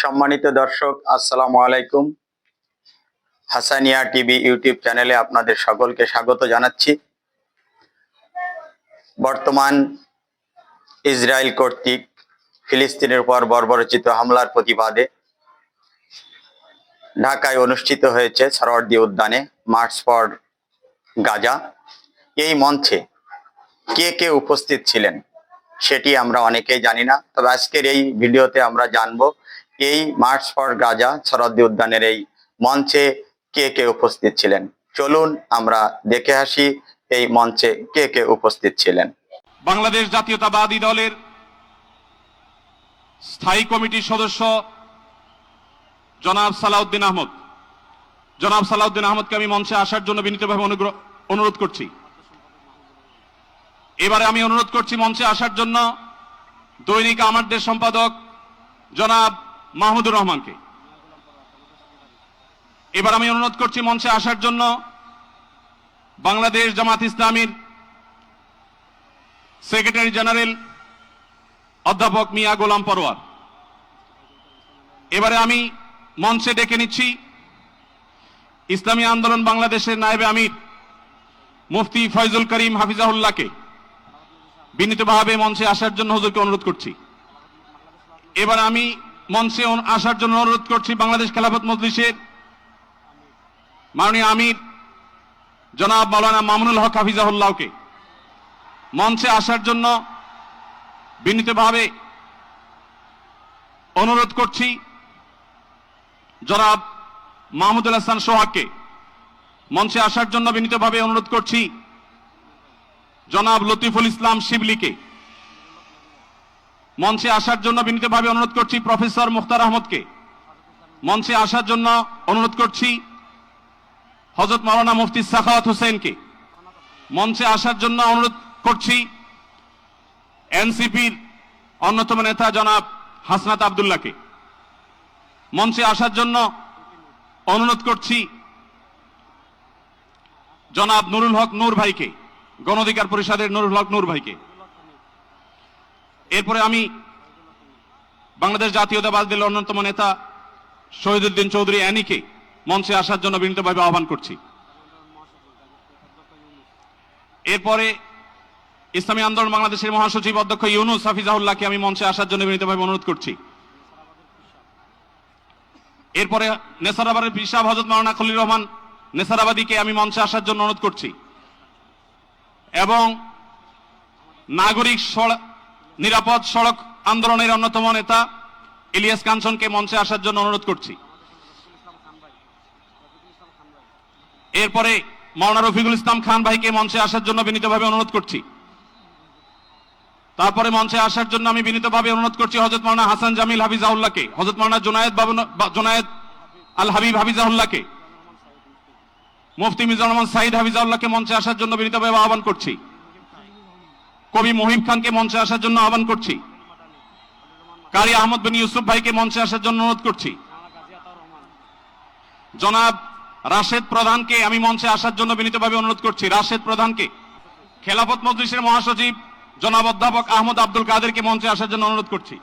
সম্মানিত দর্শক, আসসালামু আলাইকুম। হাসানিয়া টিভি ইউটিউব চ্যানেলে আপনাদের সকলকে স্বাগত জানাচ্ছি। বর্তমান ইসরায়েল কর্তৃক ফিলিস্তিনের উপর বর্বরচিত হামলার প্রতিবাদে ঢাকায় অনুষ্ঠিত হয়েছে সরওয়ার্দী উদ্যানে মার্চ ফর গাজা। এই মঞ্চে কে কে উপস্থিত ছিলেন সেটি আমরা অনেকেই জানি না, তবে আজকের এই ভিডিওতে আমরা জানব এই মার্চ ফর গাজা সরদ্দি উদ্যানের এই মঞ্চে কে কে উপস্থিত ছিলেন? চলুন আমরা দেখে আসি এই মঞ্চে কে কে উপস্থিত ছিলেন। বাংলাদেশ জাতীয়তাবাদী দলের স্থায়ী কমিটির সদস্য জনাব সালাউদ্দিন আহমদ। জনাব সালাউদ্দিন আহমদকে আমি মঞ্চে আসার জন্য বিনীতভাবে অনুগ্রহ, অনুরোধ করছি। এবারে আমি অনুরোধ করছি মঞ্চে আসার জন্য দৈনিক আমার দেশ সম্পাদক জনাব মাহমুদুর রহমানকে। এবার আমি অনুরোধ করছি মঞ্চে আসার জন্য বাংলাদেশ জামাত ইসলামীর সেক্রেটারি জেনারেল অধ্যাপক মিয়া গোলাম পরোয়ার। এবারে আমি মঞ্চে ডেকে নিচ্ছি ইসলামী আন্দোলন বাংলাদেশের নায়েবে আমির মুফতি ফয়জুল করিম হাফিজাহুল্লাহকে বিনীতভাবে মঞ্চে আসার জন্য হুজুরকে অনুরোধ করছি। এবার আমি মঞ্চে আসার জন্য অনুরোধ করছি বাংলাদেশ খেলাফত মজলিসের মাননীয় আমির, জনাব মাওলানা মামুনুল হক হাফিজাহুল্লাহকে। মঞ্চে আসার জন্য বিনীতভাবে অনুরোধ করছি জনাব মাহমুদুল হাসান সোহাগকে। মঞ্চে আসার জন্য বিনীতভাবে অনুরোধ করছি জনাব লতিফুল ইসলাম শিবলিকে। মঞ্চে আসার জন্য বিনীতভাবে অনুরোধ করছি প্রফেসর মুখতার আহমদকে। মঞ্চে আসার জন্য অনুরোধ করছি হজরত মাওলানা মুফতি সাখাওয়াত হোসেনকে। মঞ্চে আসার জন্য অনুরোধ করছি এনসিপির অন্যতম নেতা জনাব হাসনাত আবদুল্লাহকে। মঞ্চে আসার জন্য অনুরোধ করছি জনাব নুরুল হক নূর ভাইকে গণঅধিকার পরিষদের নুরুল হক নূর ভাইকে। এরপরে আমি বাংলাদেশ জাতীয়তাবাদ দলের অন্যতম নেতা শহীদুদ্দিন চৌধুরী অ্যানিকে মঞ্চে আসার জন্য বিনীতভাবে আহ্বান করছি। এরপরে ইসলামী আন্দোলন বাংলাদেশের মহাসচিব অধ্যক্ষ ইউনুস হাফিজাহুল্লাহকে আমি মঞ্চে আসার জন্য বিনীতভাবে অনুরোধ করছি। এরপরে নেসারাবাদের পিসাব হজরত মাওলানা খলিল রহমান নেসারাবাদীকে আমি মঞ্চে আসার জন্য অনুরোধ করছি। এবং নাগরিক নিরাপদ সড়ক আন্দোলনের অন্যতম নেতা ইলিয়াস কাঞ্চনকে মঞ্চে আসার জন্য অনুরোধ করছি। এরপরে মাওলানা রফিকুল ইসলাম খান ভাইকে মঞ্চে আসার জন্য বিনীতভাবে অনুরোধ করছি। তারপরে মঞ্চে আসার জন্য আমি বিনীতভাবে অনুরোধ করছি হজরত মাওলানা হাসান জামিল হাফিজাউল্লাহকে হজরত জুনায়েদ বাবু জুনায়েদ আল হাবিব হাফিজাউল্লাহকে মুফতি মিজানুর রহমান সাইদ হাফিজাউল্লাহকে মঞ্চে আসার জন্য বিনীতভাবে আহ্বান করছি। কবি মহিম খানকে মঞ্চে আসার জন্য আহ্বান করছি। কারি আহমদ বিন ইউসুফ ভাইকে মঞ্চে আসার জন্য অনুরোধ করছি। জনাব রাশেদ প্রধানকে আমি মঞ্চে আসার জন্য বিনীতভাবে অনুরোধ করছি। রাশেদ প্রধানকে খেলাফত মজলিসের মহাসচিব জনাব অধ্যাপক আহমদ আব্দুল কাদেরকে মঞ্চে আসার জন্য অনুরোধ করছি।